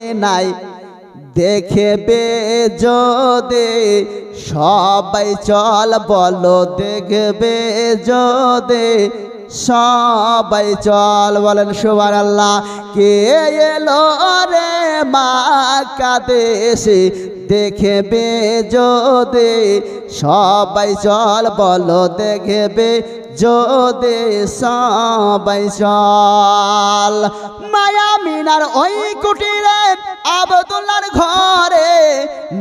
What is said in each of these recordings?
নাই। দেখবে যদি সবাই চল বলো, দেখবে যদি সবাই চল বলেন সুবার আল্লাহ কে এলো রে মা দেশে দেখবে যদি সবাই চল বলো দেখবে যদি সবাই চল মায়া মিনার ওই কুটিরে আবদুল্লার ঘরে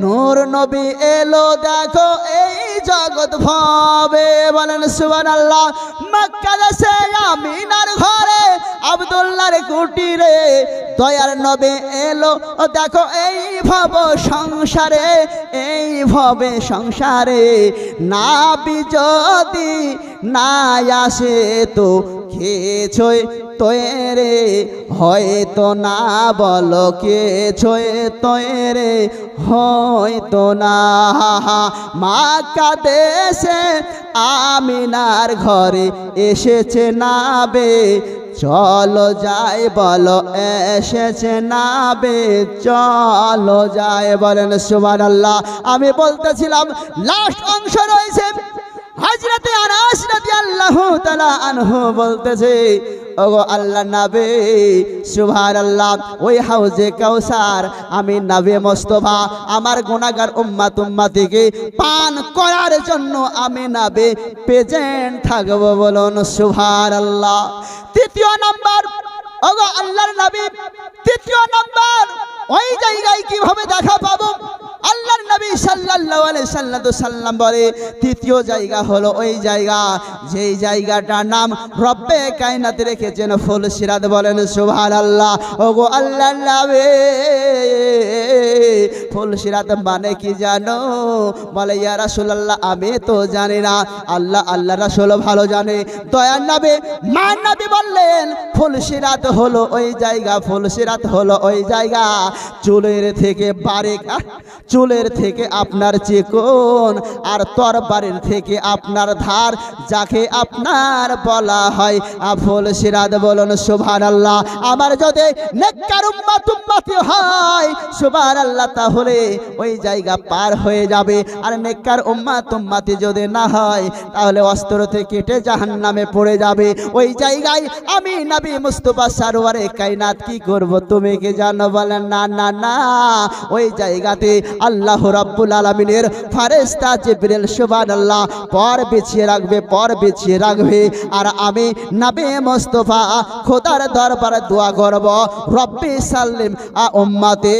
নূর নবী এলো, দেখো এই জগৎ ভাবে। বলেন সুবান আল্লাহ মক্কা দেশে আমিনার আবদুল্লার কুটিরে দয়ার নবে এলো। দেখো, এই ভব সংসারে, এই ভবে সংসারে না যদি না আসে তো খেয়েছই তৈরে হয়তো না বলো কে ছয়ে তৈরে হয়তো না। মা কাদেশে আমিনার ঘরে এসেছে নাবে চলো যাই বলো, এসেছে না নাবে চলো যাই বলেন সুমান আল্লাহ আমি বলতেছিলাম লাস্ট অংশ রয়েছে। হাজরাতে আনাস রাদি আল্লাহ তালা আনহু বলতেছে ওগো আল্লাহ নাবে সুভার আল্লাহ ওই হাউজে কাউসার, আমি নাবে মোস্তফা, আমার গুণাগার উম্মা তুম্মাতিকে পান করার জন্য আমি নাবে প্রেজেন্ট থাকব বলুন সুভার আল্লাহ তৃতীয় নাম্বার, ওগো আল্লাহর নবী, তৃতীয় নাম্বার, ওই জায়গায় কীভাবে দেখা পাবো? আলাইহি সাল্লাম বলে, তৃতীয় জায়গা হলো ওই জায়গা। যেই জায়গাটার নাম রব্বে কায়নাত রেখেছেন ফুল সিরাত বলেন, সুবহানাল্লাহ। ওগো আল্লাহর নবী ফুল সিরাত মানে কি জানো? বলে, ইয়া রাসূলুল্লাহ, আমি তো জানি না। আল্লাহ আল্লাহ রাসুল ভালো জানে। দয়ার নবী মা নবী বললেন, ফুল সিরাত হলো ওই জায়গা, ফুল সিরাত হলো ওই জায়গা। চুলের থেকে বারেক, চুলের থেকে আপনার চিকন আর তরবারের থেকে আপনার ধার যাকে আপনার বলা হয়, আফল সিরাদ বলুন সুভান আল্লাহ আমার যদি হয় সুভান আল্লাহ তাহলে ওই জায়গা পার হয়ে যাবে। আর নেককার উম্মাত উম্মাতি যদি না হয়, তাহলে অস্ত্র থেকে কেটে জাহান্নামে পড়ে যাবে। ওই জায়গায় আমি নবী মুস্তফা সারোয়ারে কাইনাত কি করব, তুমি কি জানো? বলেন, না না না। ওই জায়গাতে আল্লাহ রাব্বুল আলামিনের ফারেস্তা জিব্রিল, সুবহানাল্লাহ, পর বিছিয়ে রাখবে, পর বিছিয়ে রাখবে। আর আমি নবী মুস্তফা, খোদার দরবারে দোয়া করব, রব্বি সাল্লিম আ উম্মতে।